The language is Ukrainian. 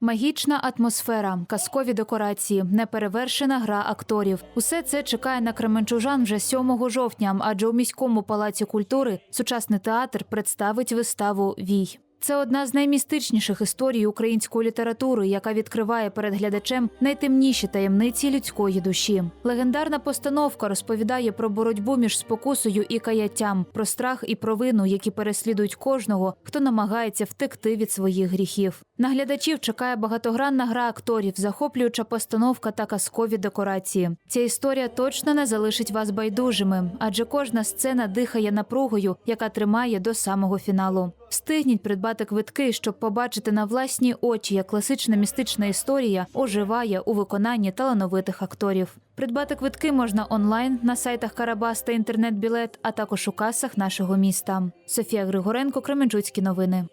Магічна атмосфера, казкові декорації, неперевершена гра акторів. Усе це чекає на кременчужан вже 7 жовтня, адже у міському палаці культури сучасний театр представить виставу Вій. Це одна з наймістичніших історій української літератури, яка відкриває перед глядачем найтемніші таємниці людської душі. Легендарна постановка розповідає про боротьбу між спокусою і каяттям, про страх і провину, які переслідують кожного, хто намагається втекти від своїх гріхів. На глядачів чекає багатогранна гра акторів, захоплююча постановка та казкові декорації. Ця історія точно не залишить вас байдужими, адже кожна сцена дихає напругою, яка тримає до самого фіналу. Встигніть придбати квитки, щоб побачити на власні очі, як класична містична історія оживає у виконанні талановитих акторів. Придбати квитки можна онлайн на сайтах Карабас та інтернет-білет, а також у касах нашого міста. Софія Григоренко, Кременчуцькі новини.